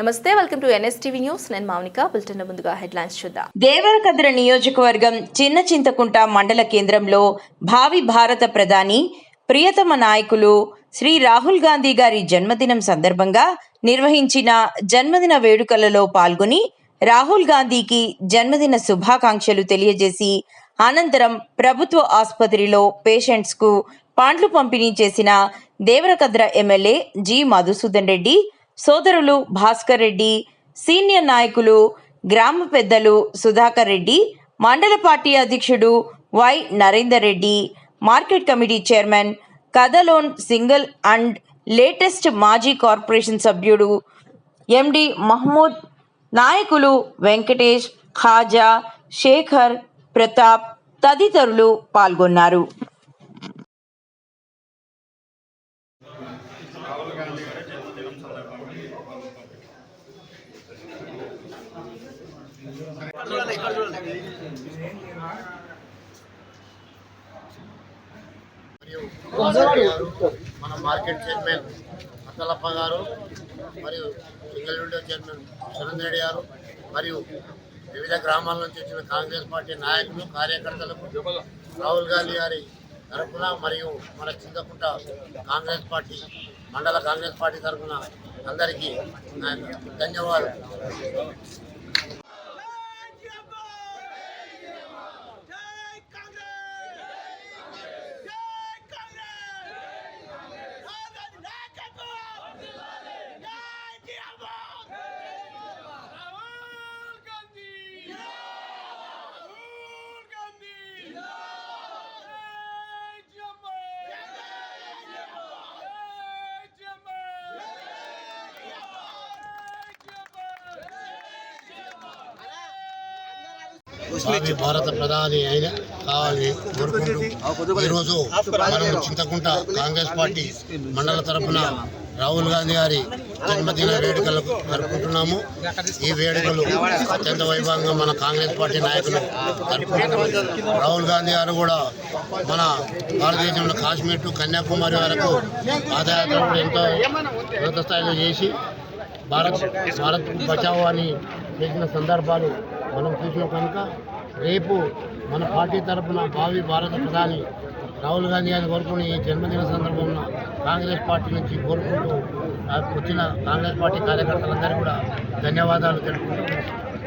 నమస్తే welcome to NSTV news. నేను Mounika bulletin ముందుగా హెడ్లైన్స్ చూద్దాం. దేవరకద్ర నియోజకవర్గం చిన్న చింతకుంట మండల కేంద్రంలో భావి భారత ప్రధాని ప్రియతమ నాయకులు శ్రీ రాహుల్ గాంధీ గారి జన్మదినం సందర్భంగా నిర్వహించిన జన్మదిన వేడుకలలో పాల్గొని రాహుల్ గాంధీకి జన్మదిన శుభాకాంక్షలు తెలియజేసి అనంతరం ప్రభుత్వ ఆసుపత్రిలో పేషెంట్స్కు పాండ్లు పంపిణీ చేసిన దేవరకద్ర ఎమ్మెల్యే జి. మధుసూదన్ రెడ్డి సోదరులు భాస్కర్ రెడ్డి సీనియర్ నాయకులు గ్రామ పెద్దలు సుధాకర్ రెడ్డి మండల పార్టీ అధ్యక్షుడు Y Narender Reddy market committee chairman కథలోన్ single and latest మాజీ కార్పొరేషన్ సభ్యుడు ఎండి మహమూద్ నాయకులు వెంకటేష్ ఖాజా శేఖర్ ప్రతాప్ తదితరులు పాల్గొన్నారు. మరియు మన మార్కెట్ చైర్మన్ అత్తలప్ప గారు మరియు సింగిల్ చైర్మన్ సురేంద్ర రెడ్డి గారు మరియు వివిధ గ్రామాల నుంచి వచ్చిన కాంగ్రెస్ పార్టీ నాయకులు కార్యకర్తలకు రాహుల్ గాంధీ గారి తరఫున మరియు మన చింతకుంట కాంగ్రెస్ పార్టీ మండల కాంగ్రెస్ పార్టీ తరఫున అందరికీ ధన్యవాదాలు జై కాంగ్రెస్ జై కాంగ్రెస్ రాజన్ నాయకత్వం జై జియాబాద్ రాహుల్ గాంధీ రాహుల్ గాంధీ జై జియాబాద్ జై జియాబాద్ జై జియాబాద్ భావి భారత ప్రధాని అయిన కావాలని కోరుకుంటూ ఈరోజు మనం చింతకుంట కాంగ్రెస్ పార్టీ మండల తరఫున రాహుల్ గాంధీ గారి జన్మదిన వేడుకలకు జరుపుకుంటున్నాము. ఈ వేడుకలు అత్యంత వైభవంగా మన కాంగ్రెస్ పార్టీ నాయకులు జరుపుకుంటున్నాము రాహుల్ గాంధీ గారు కూడా మన భారతదేశంలో కాశ్మీర్ టు కన్యాకుమారి వరకు పాదయాత్ర ఎంతో ఉన్నత స్థాయిలో చేసి భారత్ భారత్ బచావో అని చేసిన సందర్భాలు మనం చూసినాం కనుక రేపు మన పార్టీ తరఫున భావి భారత ప్రధాని రాహుల్ గాంధీ గారిని కోరుకుని ఈ జన్మదిన సందర్భంలో కాంగ్రెస్ పార్టీ నుంచి కోరుకుంటూ వచ్చిన కాంగ్రెస్ పార్టీ కార్యకర్తలందరూ కూడా ధన్యవాదాలు తెలుపుకుంటూ